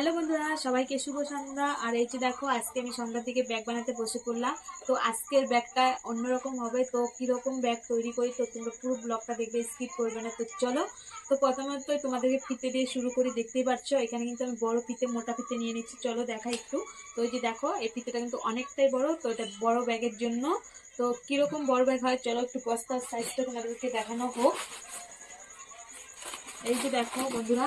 Hello বন্ধুরা, সবাইকে শুভ সন্ধ্যা। আর এই যে দেখো, আজকে আমি সন্ধ্যা থেকে ব্যাগ বানাতে বসে পড়লাম। তো আজকের ব্যাগটা অন্যরকম হবে। তো কীরকম ব্যাগ তৈরি করি, তো তোমরা পুরো ব্লগটা দেখবে স্কিপ করবে না। তো চলো, তো প্রথমত তোমাদেরকে ফিতে দিয়ে শুরু করি, দেখতেই পাচ্ছ এখানে কিন্তু আমি বড় ফিতে মোটা ফিতে নিয়ে নিচ্ছি। চলো দেখা একটু। তো এই যে দেখো, এই ফিতেটা কিন্তু অনেকটাই বড়। তো এটা বড় ব্যাগের জন্য। তো কীরকম বড় ব্যাগ হয়, চলো একটু বস্তার সাইজটা তোমাদেরকে দেখানো হোক। এই যে দেখো বন্ধুরা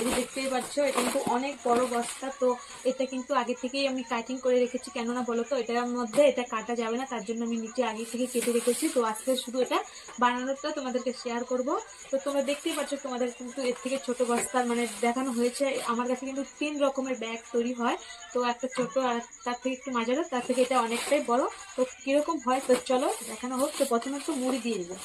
এই যে দেখতেই পাচ্ছ, এটা কিন্তু অনেক বড় বস্তা। তো এটা কিন্তু আগে থেকেই আমি কাটিং করে রেখেছি। কেননা বলো তো, এটার মধ্যে এটা কাটা যাবে না, তার জন্য আমি নিচে আগে থেকে কেটে রেখেছি। তো আজকে শুধু এটা বানানোটা তোমাদেরকে শেয়ার করব। তো তোমরা দেখতেই পাচ্ছ, তোমাদের কিন্তু এর থেকে ছোট বস্তা মানে দেখানো হয়েছে। আমার কাছে কিন্তু তিন রকমের ব্যাগ তৈরি হয়। তো একটা ছোট আর তার থেকে একটু মাঝারো, তার থেকে এটা অনেকটাই বড়। তো কীরকম হয়, তো চলো দেখানো হোক। তো প্রথমে একটু মুড়ি দিয়ে দেবো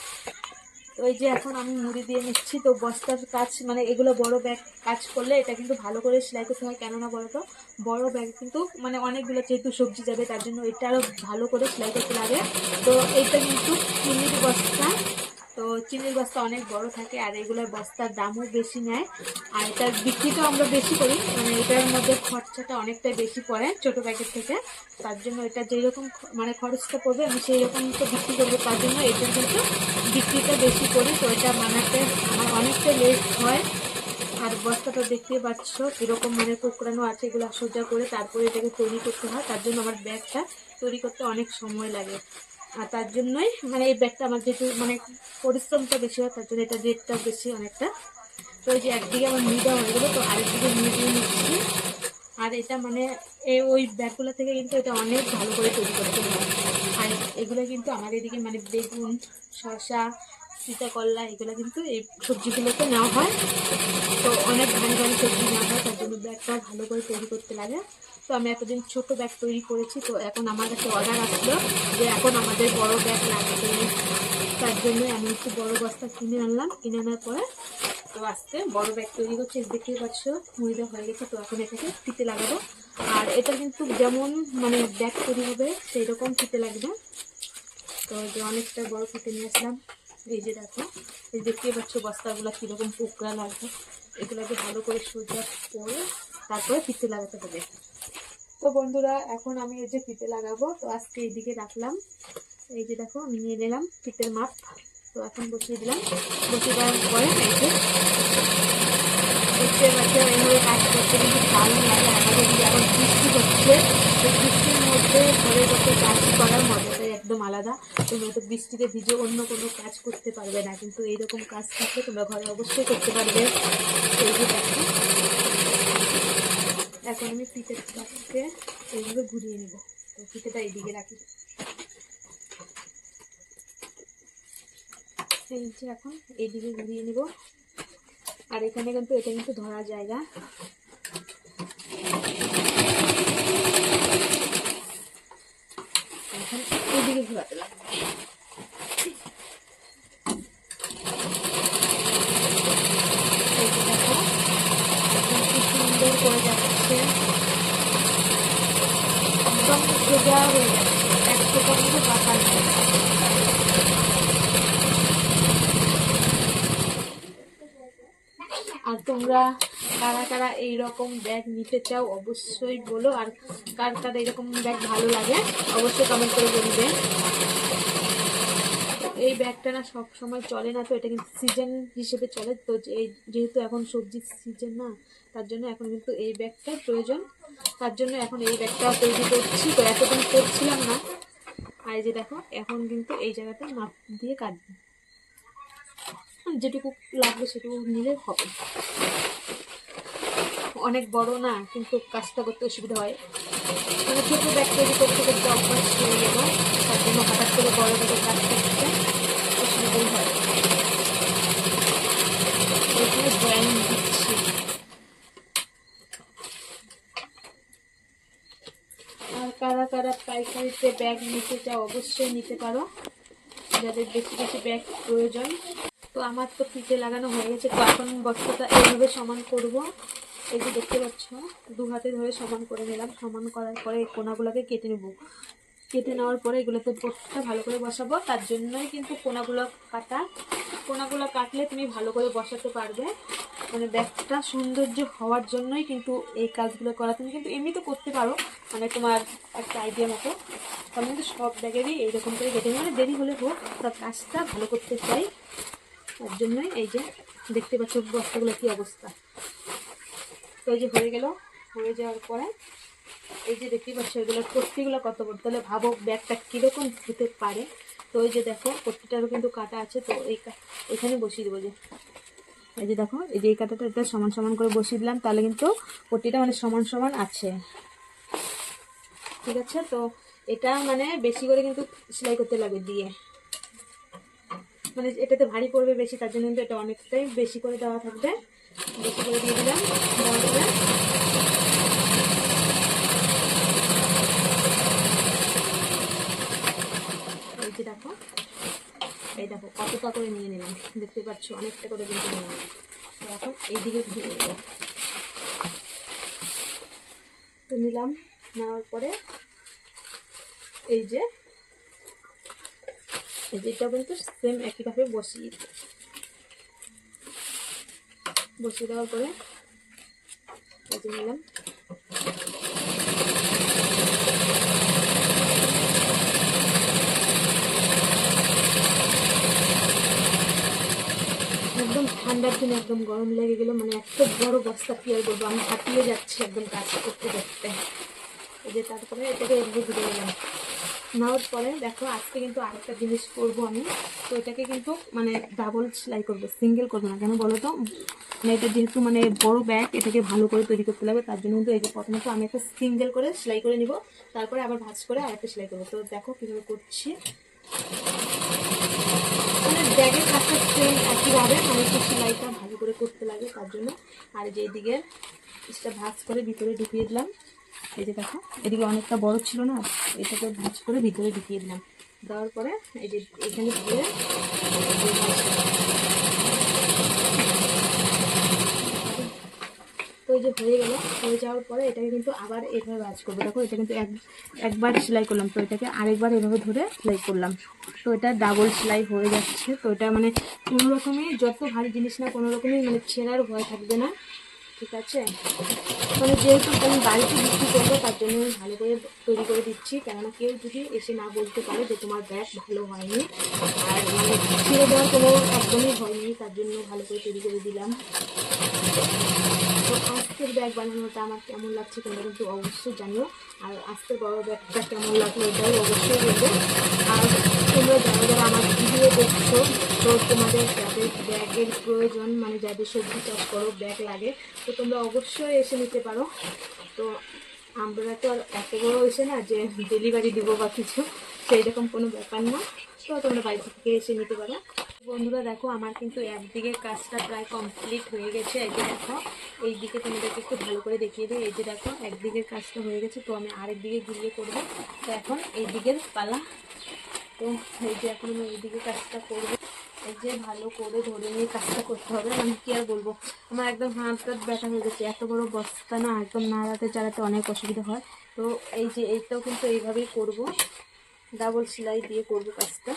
এই যে এখন আমি মুড়ি দিয়ে নিচ্ছি, তো বস্তার কাজ মানে এগুলো বড় ব্যাগ কাজ করলে এটা কিন্তু ভালো করে সেলাই করতে হয়। কেননা বলো তো বড় ব্যাগ কিন্তু মানে অনেকগুলো যেহেতু সবজি যাবে, তার জন্য এটা আরও ভালো করে সেলাই করতে লাগে। তো এইটা কিন্তু চিনির বস্তা, তো চিনির বস্তা অনেক বড় থাকে আর এগুলোর বস্তার দামও বেশি নেয়। আর এটার বিক্রিটাও আমরা বেশি করি মানে এটার মধ্যে খরচাটা অনেকটাই বেশি পড়ে ছোট প্যাকেট থেকে। তার জন্য এটা যেই রকম মানে খরচটা পড়বে, আমি সেই রকম তো বিক্রি করব, তার জন্য এটা কিন্তু বিক্রিটা বেশি করি, তো এটা বানাতে আমার অনেকটা লেট হয়। আর বস্তাটা দেখতে পাচ্ছ, কীরকম মানে কুকড়ানো আছে, এগুলো সোজা করে তারপরে এটাকে তৈরি করতে হয়। তার জন্য আমার ব্যাগটা তৈরি করতে অনেক সময় লাগে। আর তার জন্যই মানে এই ব্যাগটা আমার যেহেতু মানে পরিশ্রমটা বেশি হয়, তার জন্য এটা রেটটা বেশি অনেকটা। তো এই যে একদিকে আমার নিয়ে হয়ে গেলো, তো আরেকদিকে নিয়ে নিচ্ছি। আর এটা মানে এই ওই ব্যাগগুলো থেকে কিন্তু এটা অনেক ভালো করে তৈরি করতে হয় আর এগুলো কিন্তু আমার এদিকে মানে বেগুন, শসা সীতাকল্লা এগুলো কিন্তু এই সবজিগুলোতে নেওয়া হয়। তো অনেক ভারী ভারী সবজি নেওয়া হয়, তার জন্য ব্যাগটা ভালো করে তৈরি করতে লাগে। তো আমি এতদিন ছোট ব্যাগ তৈরি করেছি, তো এখন আমার কাছে অর্ডার আসলো যে এখন আমাদের বড় ব্যাগ লাগবে। তার জন্য আমি একটু বড় বস্তা কিনে আনলাম। কিনে আনার পরে তো আজকে বড় ব্যাগ তৈরি করছে দেখতেই পাচ্ছ, মুড়িটা হয়ে গেছে, তো এখন এটাকে ফিতে লাগাবো। আর এটা কিন্তু যেমন মানে ব্যাগ তৈরি হবে সেই রকম ফিতে লাগবে। তো যে অনেকটা বড় ফিতে নিয়ে আসলাম। এই যে দেখো, এই দেখতেই পাচ্ছ বস্তাগুলো কীরকম পোকরা লাগবে। এগুলোকে ভালো করে সোজা করে তারপরে ফিতে লাগাতে হবে। তো বন্ধুরা, এখন আমি এই যে ফিতে লাগাবো। তো আজকে এইদিকে রাখলাম। এই যে দেখো আমি নিয়ে নিলাম ফিতের মাপ। তো এখন বসিয়ে দিলাম। বসিয়ে দেওয়ার পরে যে দেখতে পাচ্ছ এইভাবে কাজ করতে কিন্তু ভালো লাগে। আমাদের এখন বৃষ্টি হচ্ছে, তো বৃষ্টির মধ্যে ঘরে বসে কাজ করার মজাটাই একদম আলাদা। তোমরা তো বৃষ্টিতে ভিজে অন্য কোনো কাজ করতে পারবে না, কিন্তু এইরকম কাজ থাকলে তোমরা ঘরে অবশ্যই করতে পারবে। এই যে এখন আমি পিঠেটাকে এইভাবে ঘুরিয়ে নেব। তো পিঠেটা এইদিকে রাখি। এই যে এখন, এইদিকে ঘুরিয়ে নেব। আর এখানে কিন্তু এটা কিন্তু ধরা জায়গা। এখন এইদিকে ঘোরাতে সুন্দর করে যাচ্ছে। একদম সোজা হয়ে যাচ্ছে এক ফোটা মধ্যে বাঁকা নেই আর তোমরা কারা কারা এইরকম ব্যাগ নিতে চাও, অবশ্যই বলো। আর কার কার এইরকম ব্যাগ ভালো লাগে, অবশ্যই কমেন্ট করে বলবে। এই ব্যাগটা না সব সময় চলে না তো, এটা কিন্তু সিজন হিসেবে চলে। তো এই যেহেতু এখন সবজির সিজন না, তার জন্য এখন কিন্তু এই ব্যাগটার প্রয়োজন। তার জন্য এখন এই ব্যাগটা তৈরি করছি। তো এতদিন করছিলাম না। আর যে দেখো, এখন কিন্তু এই জায়গাটা মাপ দিয়ে কাটবো। যেটুকু লাগবে সেটুকু নিলে হবে। অনেক বড় না, কিন্তু কাজটা করতে অসুবিধা হয়। মানে ছোটো ব্যাগ তৈরি করতে করতে অভ্যাস হয়ে গেল, তার জন্য হঠাৎ করে বড় বড় কাজ করতে অসুবিধাই হয়। ওইখানে ড্রয়িং দিচ্ছি। আর কারা কারা পাইকারিতে ব্যাগ নিতে চাও অবশ্যই নিতে পারো। যাদের বেশি বেশি ব্যাগ প্রয়োজন তো আমার তো ফিতে লাগানো হয়ে গেছে, তো এখন বস্তাটা এইভাবে সমান করব। এই যে দেখতে পাচ্ছ, দু হাতে ধরে সমান করে নিলাম। সমান করার পরে এই কোনাগুলোকে কেটে নেব। কেটে নেওয়ার পরে এগুলোতে বোটটা ভালো করে বসাবো। তার জন্যই কিন্তু কোনাগুলো কাটা। কোনাগুলো কাটলে তুমি ভালো করে বসাতে পারবে। মানে ব্যাগটা সৌন্দর্য হওয়ার জন্যই কিন্তু এই কাজগুলো করা। তুমি কিন্তু এমনি তো করতে পারো মানে তোমার একটা আইডিয়া মতো। আমি কিন্তু সব ব্যাগেরই এইরকম করে কেটে। মানে দেরি হলে হোক তার কাজটা ভালো করতে চাই। তার জন্যই এই যে দেখতে পাচ্ছ বস্তাগুলো কী অবস্থা। তো এই যে হয়ে গেল, হয়ে যাওয়ার পরে এই যে দেখতে পাচ্ছ এগুলো পট্টিগুলো কত বড়, তাহলে ভাবো ব্যাগটা কীরকম হতে পারে। তো এই যে দেখো, পট্টিটারও কিন্তু কাটা আছে, তো এই এখানে বসিয়ে দেবো যে। এই যে দেখো, এই যে এই কাটাটা এটা সমান সমান করে বসিয়ে দিলাম, তাহলে কিন্তু পট্টিটা মানে সমান সমান আছে। ঠিক আছে, তো এটা মানে বেশি করে কিন্তু সেলাই করতে লাগবে দিয়ে। মানে এটাতে ভারী পড়বে বেশি, তার জন্য কিন্তু এটা অনেকটাই বেশি করে দেওয়া থাকবে। বেশি করে দিয়ে দিলাম এই যে দেখো, এই দেখো, কতটা করে নিয়ে নিলাম, দেখতে পাচ্ছ, অনেকটা করে কিন্তু নিলাম। এখন এইদিকে ঘুরে নেব তো নিলাম, নেওয়ার পরে এই যে এটা কিন্তু সেম একইভাবে বসিয়ে। বসিয়ে দেওয়ার পরে যে নিলাম। একদম ঠান্ডার দিনে একদম গরম লেগে গেল মানে এত বড় বস্তা আর বলব? আমি হাঁপিয়ে যাচ্ছি একদম কাজ করতে করতে। এই যে তারপরে এটাকে এভাবে ঘুরে গেলাম নেওয়ার পরে দেখো, আজকে কিন্তু আরেকটা জিনিস করব আমি। তো এটাকে কিন্তু মানে ডাবল সেলাই করব সিঙ্গেল করব না। কেন বলো তো? মানে এটা যেহেতু মানে বড় ব্যাগ এটাকে ভালো করে তৈরি করতে লাগবে তার জন্য কিন্তু এই যে প্রথমত আমি একটা সিঙ্গেল করে সেলাই করে নিব, তারপরে আবার ভাঁজ করে আরেকটা সেলাই করব। তো দেখো কীভাবে করছি। মানে ব্যাগের কাজটা সেম একইভাবে মানে একটু সেলাইটা ভালো করে করতে লাগে তার জন্য। আর এই যে এদিকে এটা ভাঁজ করে ভিতরে ঢুকিয়ে দিলাম। এই যে দেখো, এদিকে অনেকটা বড় ছিল না, এটাকে ভাজ করে ভিতরে ঢুকিয়ে দিলাম। দেওয়ার পরে এই যে এখানে ধরে তো এই যে হয়ে গেল, হয়ে যাওয়ার পরে এটাকে কিন্তু আবার এভাবে ভাজ করব। দেখো, এটা কিন্তু এক একবার সেলাই করলাম, তো এটাকে আরেকবার এভাবে ধরে সেলাই করলাম। তো এটা ডাবল সেলাই হয়ে যাচ্ছে। তো এটা মানে কোনো রকমই, যত ভারী জিনিস না, কোনো রকমই মানে ছেঁড়ার ভয় থাকবে না। ঠিক আছে? মানে যেহেতু আমি বাড়িতে বিক্রি করব, তার জন্য আমি ভালো করে তৈরি করে দিচ্ছি। কেননা কেউ যদি এসে না বলতে পারে যে তোমার ব্যাগ ভালো হয়নি, আর মানে ছিঁড়ে দেওয়ার কোনো একদমই হয়নি, তার জন্য ভালো করে তৈরি করে দিলাম। তো আজকের ব্যাগ বানানোটা আমার কেমন লাগছে তোমরা কিন্তু অবশ্যই জানিও। আর আজকের বড় ব্যাগটা কেমন লাগল এটাও অবশ্যই বলব আর তোমরা যারা যারা আমার ভিডিও দেখছ, তো তোমাদের যাদের ব্যাগের প্রয়োজন মানে যাদের সবজি চাষ করো, ব্যাগ লাগে, তো তোমরা অবশ্যই এসে নিতে পারো। তো আমরা তো আর এত বড় এসে না যে ডেলিভারি দেবো বা কিছু, সেই রকম কোনো ব্যাপার না। তো তোমরা বাড়ি থেকে এসে নিতে পারো। বন্ধুরা দেখো, আমার কিন্তু একদিকে কাজটা প্রায় কমপ্লিট হয়ে গেছে। এই দেখো এই দিকে তোমাদেরকে একটু ভালো করে দেখিয়ে দিই। এই যে দেখো, একদিকের কাজটা হয়ে গেছে, তো আমি আরেক দিকে ঘুরিয়ে করব। তো এখন এই দিকের পালা। তো এই যে এখন আমি এই দিকে কাজটা করব। এই যে ভালো করে ধরে নিয়ে কাজটা করতে হবে, আমি কি আর বলব? আমার একদম হাত হাত ব্যথা হয়ে গেছে, এত বড় বস্তা না, একদম নাড়াতে চালাতে অনেক অসুবিধা হয়। তো এই যে এইটাও কিন্তু এইভাবেই করব ডাবল সেলাই দিয়ে করব কাজটা।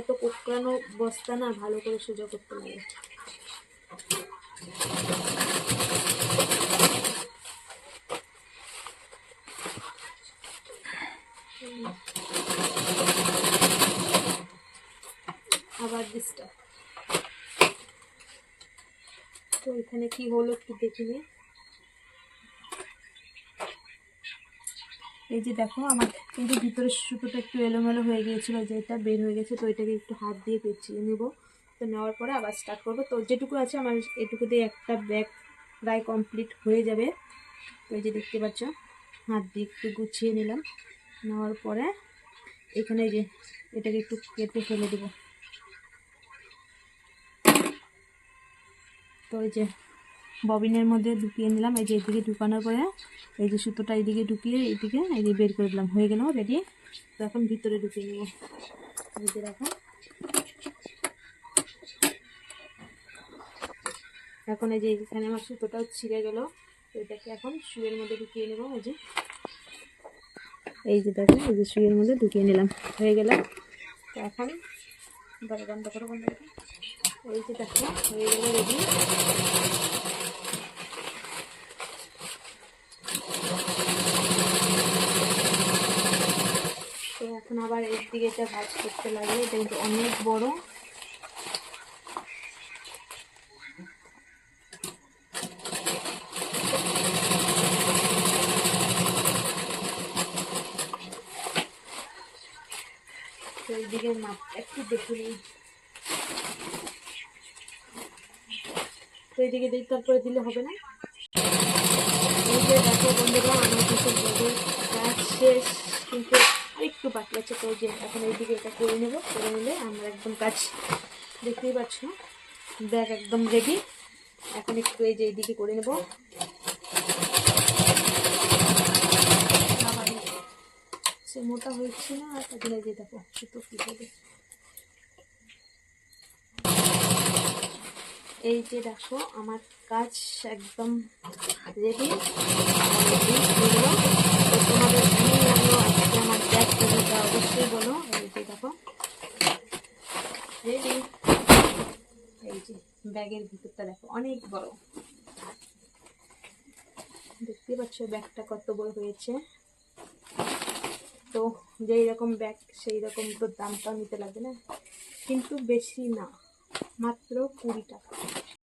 এত কোকড়ানো বস্তা না, ভালো করে সোজা করতে লাগে আবার ডিস্টার্ব তো এখানে কি হলো একটু দেখে নিই। এই যে দেখো, আমার কিন্তু ভিতরের সুতোটা একটু এলোমেলো হয়ে গিয়েছিল, যে এটা বের হয়ে গেছে, তো এটাকে একটু হাত দিয়ে পেঁচিয়ে নেব। তো নেওয়ার পরে আবার স্টার্ট করব। তো যেটুকু আছে, আমার এটুকু দিয়ে একটা ব্যাগ প্রায় কমপ্লিট হয়ে যাবে। তো এই যে দেখতে পাচ্ছ, হাত দিয়ে একটু গুছিয়ে নিলাম। নেওয়ার পরে এখানে যে এটাকে একটু কেটে ফেলে দেবো। তো এই যে ববিনের মধ্যে ঢুকিয়ে নিলাম। এই যে এদিকে ঢুকানোর পরে এই যে সুতোটা এইদিকে ঢুকিয়ে এইদিকে এই যে বের করে দিলাম। হয়ে গেল রেডি তো এখন ভিতরে ঢুকিয়ে নেব। যে দেখো। এখন এই যে এখানে আমার সুতোটাও ছিঁড়ে গেল। এটাকে এখন শুয়ের মধ্যে ঢুকিয়ে নেব। এই যে। এই যে দেখো, এই যে শুয়ের মধ্যে ঢুকিয়ে নিলাম। হয়ে গেল। তো এখন বন্ধ করো বন্ধ করো। এই যে দেখো, হয়ে গেল রেডি তো এখন আবার এর দিকে এটা ভাজ করতে লাগবে এটা কিন্তু অনেক বড়। তো এইদিকে মাপটা একটু দেখে নিই। তো এইদিকে দিই তারপরে দিলে হবে না? এই যে দেখো বন্ধুরা, আমার ব্যাগের কাজ শেষ, কিন্তু একটু বাকি আছে, তো যে এখন এইদিকে এটা করে নেব, করে নিলে আমরা একদম কাজ দেখতেই পাচ্ছ। ব্যাগ একদম রেডি এখন একটু এই যে এইদিকে করে নেব। সে মোটা হচ্ছে না? আর তাহলে যে দেখো, সুতো কী হবে? এই যে দেখো, আমার কাজ একদম রেডি আমার অবশ্যই বলো এই যে দেখো রেডি এই যে ব্যাগের ভিতরটা দেখো, অনেক বড়। দেখতে পাচ্ছ ব্যাগটা কত বড় হয়েছে। তো যেই রকম ব্যাগ, সেই রকম তো দামটাও নিতে লাগবে না। কিন্তু বেশি না। মাত্র কুড়ি টাকা।